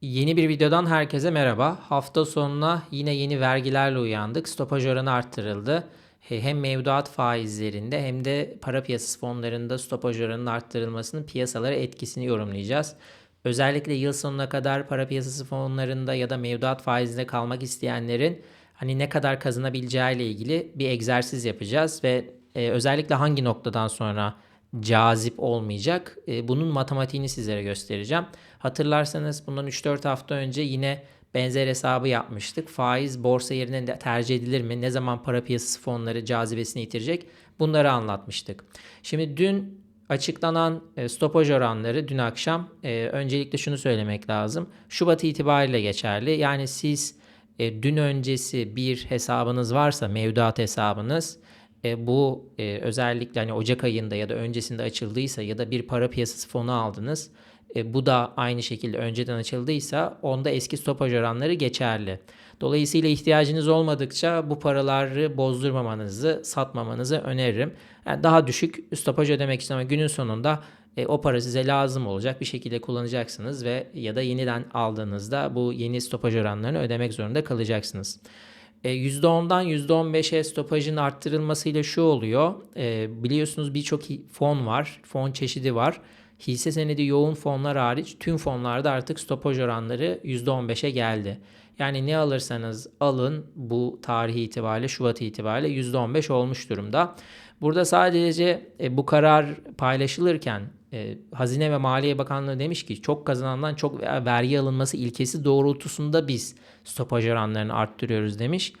Yeni bir videodan herkese merhaba. Hafta sonuna yine yeni vergilerle uyandık. Stopaj oranı arttırıldı. He- Hem mevduat faizlerinde hem de para piyasası fonlarında stopaj oranının arttırılmasının piyasalara etkisini yorumlayacağız. Özellikle yıl sonuna kadar para piyasası fonlarında ya da mevduat faizinde kalmak isteyenlerin hani ne kadar kazanabileceği ile ilgili bir egzersiz yapacağız ve e, özellikle hangi noktadan sonra cazip olmayacak. E, bunun matematiğini sizlere göstereceğim. Hatırlarsanız bundan 3-4 hafta önce yine benzer hesabı yapmıştık. Faiz borsa yerine de tercih edilir mi? Ne zaman para piyasası fonları cazibesini yitirecek? Bunları anlatmıştık. Şimdi dün açıklanan e, stopaj oranları dün akşam e, öncelikle şunu söylemek lazım. Şubat itibariyle geçerli. Yani siz dün öncesi bir hesabınız varsa mevduat hesabınız e, bu e, özellikle hani Ocak ayında ya da öncesinde açıldıysa ya da bir para piyasası fonu aldınız. E, bu da aynı şekilde önceden açıldıysa onda eski stopaj oranları geçerli. Dolayısıyla ihtiyacınız olmadıkça bu paraları bozdurmamanızı, satmamanızı öneririm. Yani daha düşük stopaj ödemek için ama günün sonunda e, o para size lazım olacak bir şekilde kullanacaksınız ve ya da yeniden aldığınızda bu yeni stopaj oranlarını ödemek zorunda kalacaksınız. E, %10'dan %15'e stopajın arttırılmasıyla şu oluyor. E, biliyorsunuz birçok fon var, fon çeşidi var. Hisse senedi yoğun fonlar hariç tüm fonlarda artık stopaj oranları %15'e geldi. Yani ne alırsanız alın bu tarihi itibariyle Şubat itibariyle %15 olmuş durumda. Burada sadece e, bu karar paylaşılırken e, Hazine ve Maliye Bakanlığı demiş ki çok kazanandan çok vergi alınması ilkesi doğrultusunda biz stopaj oranlarını arttırıyoruz demiş.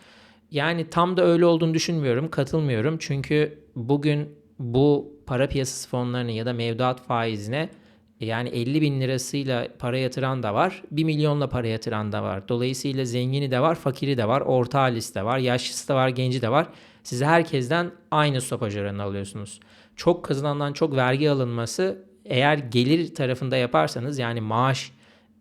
Yani tam da öyle olduğunu düşünmüyorum, katılmıyorum. Çünkü bugün bu para piyasası fonlarını ya da mevduat faizine yani 50 bin lirasıyla para yatıran da var. 1 milyonla para yatıran da var. Dolayısıyla zengini de var, fakiri de var, orta halisi de var, yaşlısı da var, genci de var. Siz herkesten aynı stopaj oranını alıyorsunuz. Çok kazanandan çok vergi alınması eğer gelir tarafında yaparsanız yani maaş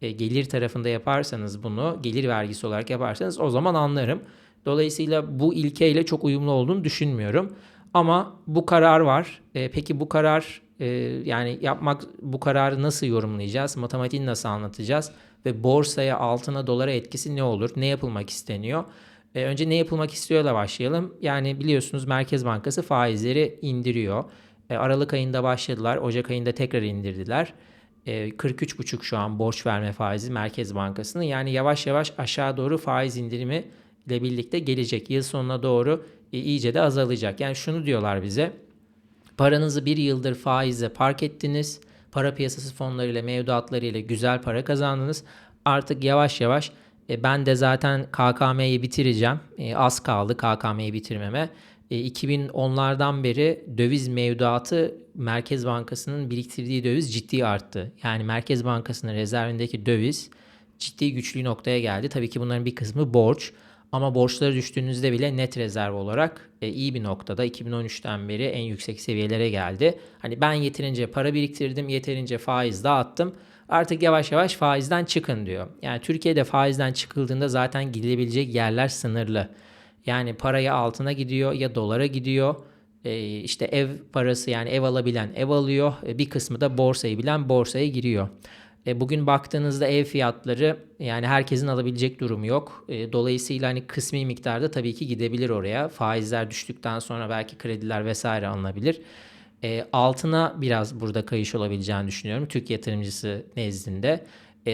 e, gelir tarafında yaparsanız bunu gelir vergisi olarak yaparsanız o zaman anlarım. Dolayısıyla bu ilkeyle çok uyumlu olduğunu düşünmüyorum. Ama bu karar var. E, peki bu karar e, yani yapmak bu kararı nasıl yorumlayacağız? Matematiğini nasıl anlatacağız? Ve borsaya, altına, dolara etkisi ne olur? Ne yapılmak isteniyor? E, önce ne yapılmak istiyorla başlayalım. Yani biliyorsunuz Merkez Bankası faizleri indiriyor. E, Aralık ayında başladılar. Ocak ayında tekrar indirdiler. E, 43,5 şu an borç verme faizi Merkez Bankası'nın. Yani yavaş yavaş aşağı doğru faiz indirimi ile birlikte gelecek. Yıl sonuna doğru e, iyice de azalacak. Yani şunu diyorlar bize. Paranızı bir yıldır faizle park ettiniz. Para piyasası fonlarıyla, mevduatlarıyla güzel para kazandınız. Artık yavaş yavaş e, ben de zaten KKM'yi bitireceğim. Az kaldı KKM'yi bitirmeme. E, 2010'lardan beri döviz mevduatı Merkez Bankası'nın biriktirdiği döviz ciddi arttı. Yani Merkez Bankası'nın rezervindeki döviz ciddi güçlü noktaya geldi. Tabii ki bunların bir kısmı borç. Ama borçları düştüğünüzde bile net rezerv olarak e, iyi bir noktada 2013'ten beri en yüksek seviyelere geldi. Hani ben yeterince para biriktirdim, yeterince faiz dağıttım. Artık yavaş yavaş faizden çıkın diyor. Yani Türkiye'de faizden çıkıldığında zaten gidilebilecek yerler sınırlı. Yani paraya altına gidiyor ya dolara gidiyor. E, işte ev parası yani ev alabilen ev alıyor. E, bir kısmı da borsayı bilen borsaya giriyor. E, bugün baktığınızda ev fiyatları yani herkesin alabilecek durumu yok. E, dolayısıyla hani kısmi miktarda tabii ki gidebilir oraya. Faizler düştükten sonra belki krediler vesaire alınabilir. Altına biraz burada kayış olabileceğini düşünüyorum Türk yatırımcısı nezdinde.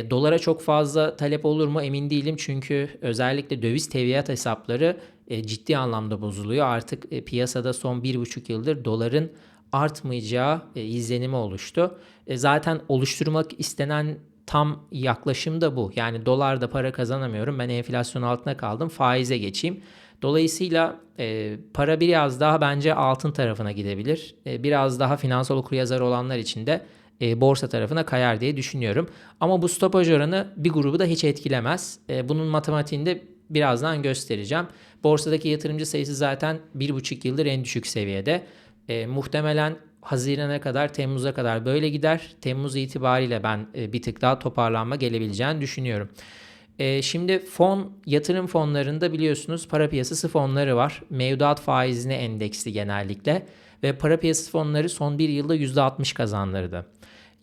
Dolara çok fazla talep olur mu emin değilim çünkü özellikle döviz teviyat hesapları e, ciddi anlamda bozuluyor. Artık e, piyasada son bir buçuk yıldır doların artmayacağı e, izlenimi oluştu. Zaten oluşturmak istenen tam yaklaşım da bu. Yani dolarda para kazanamıyorum. Ben enflasyon altına kaldım. Faize geçeyim. Dolayısıyla e, para biraz daha bence altın tarafına gidebilir. E, biraz daha finansal okuryazar olanlar için de e, borsa tarafına kayar diye düşünüyorum. Ama bu stopaj oranı bir grubu da hiç etkilemez. E, bunun matematiğini de birazdan göstereceğim. Borsadaki yatırımcı sayısı zaten 1,5 yıldır en düşük seviyede. E, muhtemelen Haziran'a kadar, Temmuz'a kadar böyle gider. Temmuz itibariyle ben e, bir tık daha toparlanma gelebileceğini düşünüyorum. E, şimdi fon, yatırım fonlarında biliyorsunuz para piyasası fonları var. Mevduat faizine endeksli genellikle. Ve para piyasası fonları son bir yılda %60 kazandırdı.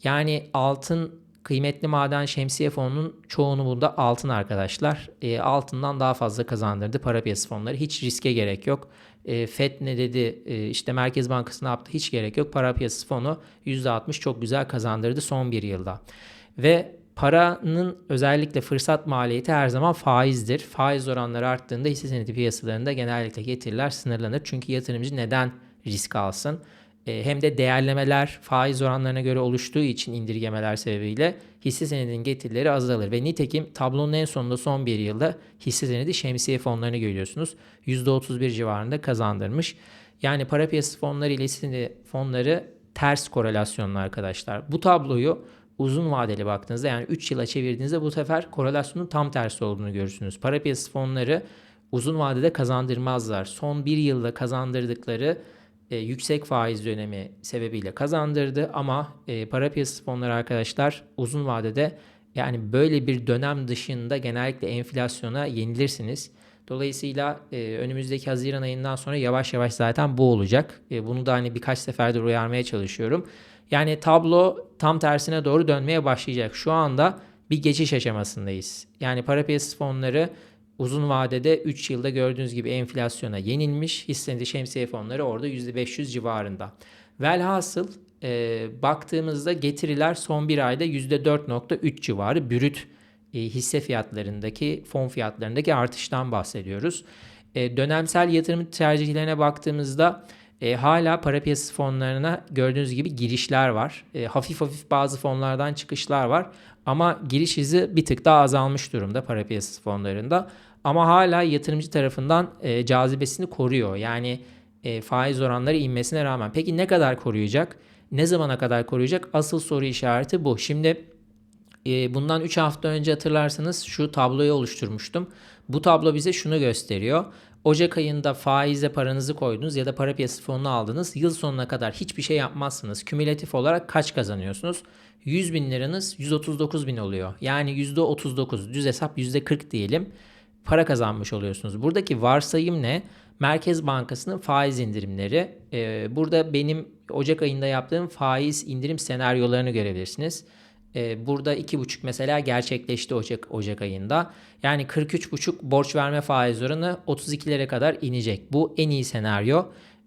Yani altın kıymetli maden şemsiye fonunun çoğunu burada altın arkadaşlar. E, altından daha fazla kazandırdı para piyasası fonları. Hiç riske gerek yok. E, FED ne dedi e, işte Merkez Bankası ne yaptı hiç gerek yok. Para piyasası fonu %60 çok güzel kazandırdı son bir yılda. Ve paranın özellikle fırsat maliyeti her zaman faizdir. Faiz oranları arttığında hisse senedi piyasalarında genellikle getiriler sınırlanır. Çünkü yatırımcı neden risk alsın? E, hem de değerlemeler faiz oranlarına göre oluştuğu için indirgemeler sebebiyle hisse senedinin getirileri azalır. Ve nitekim tablonun en sonunda son bir yılda hisse senedi şemsiye fonlarını görüyorsunuz. %31 civarında kazandırmış. Yani para piyasası fonları ile hisse senedi fonları ters korelasyonlu arkadaşlar. Bu tabloyu uzun vadeli baktığınızda yani 3 yıla çevirdiğinizde bu sefer korelasyonun tam tersi olduğunu görürsünüz. Para piyasası fonları uzun vadede kazandırmazlar. Son bir yılda kazandırdıkları e, yüksek faiz dönemi sebebiyle kazandırdı ama e, para piyasası fonları arkadaşlar uzun vadede yani böyle bir dönem dışında genellikle enflasyona yenilirsiniz. Dolayısıyla e, önümüzdeki Haziran ayından sonra yavaş yavaş zaten bu olacak. E, bunu da hani birkaç seferdir uyarmaya çalışıyorum. Yani tablo tam tersine doğru dönmeye başlayacak. Şu anda bir geçiş aşamasındayız. Yani para piyasası fonları uzun vadede 3 yılda gördüğünüz gibi enflasyona yenilmiş. Hissenedi şemsiye fonları orada %500 civarında. Velhasıl e, baktığımızda getiriler son bir ayda %4.3 civarı brüt e, hisse fiyatlarındaki fon fiyatlarındaki artıştan bahsediyoruz. E, dönemsel yatırım tercihlerine baktığımızda e, hala para piyasası fonlarına gördüğünüz gibi girişler var. E, hafif hafif bazı fonlardan çıkışlar var. Ama giriş hızı bir tık daha azalmış durumda para piyasası fonlarında. Ama hala yatırımcı tarafından e, cazibesini koruyor. Yani e, faiz oranları inmesine rağmen. Peki ne kadar koruyacak? Ne zamana kadar koruyacak? Asıl soru işareti bu. Şimdi e, bundan 3 hafta önce hatırlarsanız şu tabloyu oluşturmuştum. Bu tablo bize şunu gösteriyor. Ocak ayında faize paranızı koydunuz ya da para piyasası fonunu aldınız. Yıl sonuna kadar hiçbir şey yapmazsınız. Kümülatif olarak kaç kazanıyorsunuz? 100 bin liranız 139 bin oluyor. Yani %39 düz hesap %40 diyelim para kazanmış oluyorsunuz. Buradaki varsayım ne? Merkez Bankası'nın faiz indirimleri. Ee, burada benim Ocak ayında yaptığım faiz indirim senaryolarını görebilirsiniz. Ee, burada 2,5 mesela gerçekleşti Ocak, Ocak ayında. Yani 43,5 borç verme faiz oranı 32'lere kadar inecek. Bu en iyi senaryo.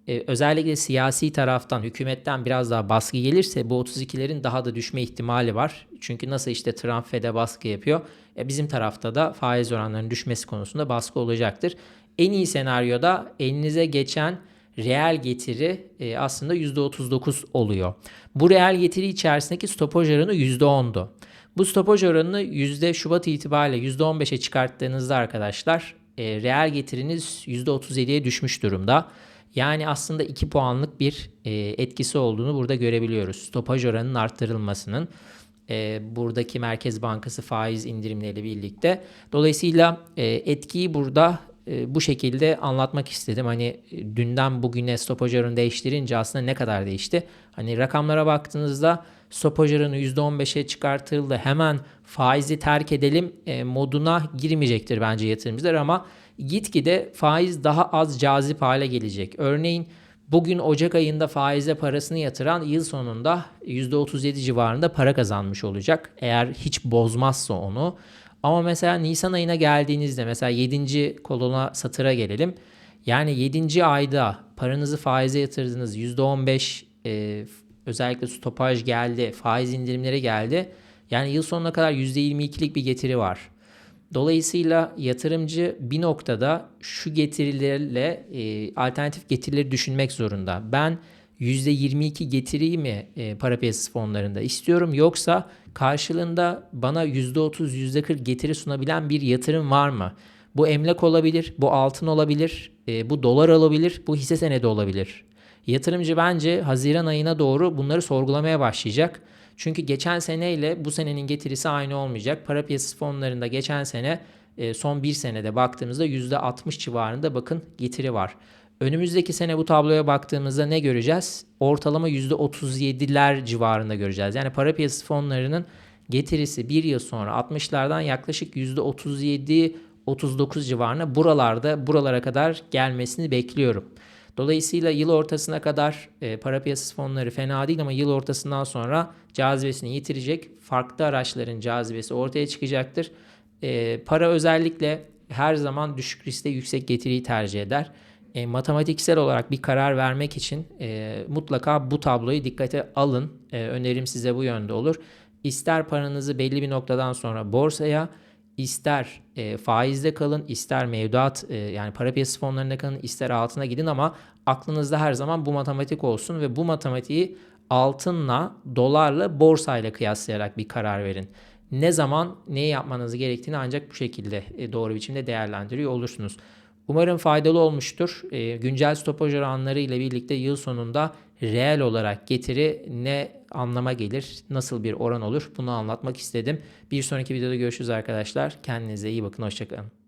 Ee, özellikle siyasi taraftan, hükümetten biraz daha baskı gelirse bu 32'lerin daha da düşme ihtimali var. Çünkü nasıl işte Trump Fed'e baskı yapıyor. E, bizim tarafta da faiz oranlarının düşmesi konusunda baskı olacaktır. En iyi senaryoda elinize geçen reel getiri e, aslında %39 oluyor. Bu reel getiri içerisindeki stopaj oranı %10'du. Bu stopaj oranını yüzde Şubat itibariyle %15'e çıkarttığınızda arkadaşlar e, reel getiriniz %37'ye düşmüş durumda. Yani aslında 2 puanlık bir e, etkisi olduğunu burada görebiliyoruz. Stopaj oranının arttırılmasının e, buradaki Merkez Bankası faiz indirimleriyle birlikte. Dolayısıyla e, etkiyi burada e, bu şekilde anlatmak istedim. Hani e, dünden bugüne stopaj oranı değiştirince aslında ne kadar değişti? Hani rakamlara baktığınızda stopaj oranı %15'e çıkartıldı. Hemen faizi terk edelim e, moduna girmeyecektir bence yatırımcılar ama gitgide faiz daha az cazip hale gelecek. Örneğin Bugün Ocak ayında faize parasını yatıran yıl sonunda %37 civarında para kazanmış olacak. Eğer hiç bozmazsa onu. Ama mesela Nisan ayına geldiğinizde mesela 7. kolona satıra gelelim. Yani 7. ayda paranızı faize yatırdınız %15 e, özellikle stopaj geldi, faiz indirimleri geldi. Yani yıl sonuna kadar %22'lik bir getiri var. Dolayısıyla yatırımcı bir noktada şu getirilerle e, alternatif getirileri düşünmek zorunda. Ben %22 getiriyi mi e, para piyasası fonlarında istiyorum yoksa karşılığında bana %30 %40 getiri sunabilen bir yatırım var mı? Bu emlak olabilir, bu altın olabilir, e, bu dolar olabilir, bu hisse senedi olabilir. Yatırımcı bence Haziran ayına doğru bunları sorgulamaya başlayacak. Çünkü geçen seneyle bu senenin getirisi aynı olmayacak. Para piyasası fonlarında geçen sene e, son bir senede baktığımızda %60 civarında bakın getiri var. Önümüzdeki sene bu tabloya baktığımızda ne göreceğiz? Ortalama %37'ler civarında göreceğiz. Yani para piyasası fonlarının getirisi bir yıl sonra 60'lardan yaklaşık %37 39 civarında buralarda buralara kadar gelmesini bekliyorum. Dolayısıyla yıl ortasına kadar e, para piyasası fonları fena değil ama yıl ortasından sonra cazibesini yitirecek. Farklı araçların cazibesi ortaya çıkacaktır. E, para özellikle her zaman düşük riskte yüksek getiriyi tercih eder. E, matematiksel olarak bir karar vermek için e, mutlaka bu tabloyu dikkate alın. E, önerim size bu yönde olur. İster paranızı belli bir noktadan sonra borsaya, ister e, faizde kalın, ister mevduat e, yani para piyasası fonlarında kalın, ister altına gidin ama aklınızda her zaman bu matematik olsun ve bu matematiği altınla, dolarla, borsayla kıyaslayarak bir karar verin. Ne zaman neyi yapmanız gerektiğini ancak bu şekilde e, doğru biçimde değerlendiriyor olursunuz. Umarım faydalı olmuştur. E, güncel stopaj oranları ile birlikte yıl sonunda reel olarak getiri ne anlama gelir, nasıl bir oran olur bunu anlatmak istedim. Bir sonraki videoda görüşürüz arkadaşlar. Kendinize iyi bakın, hoşçakalın.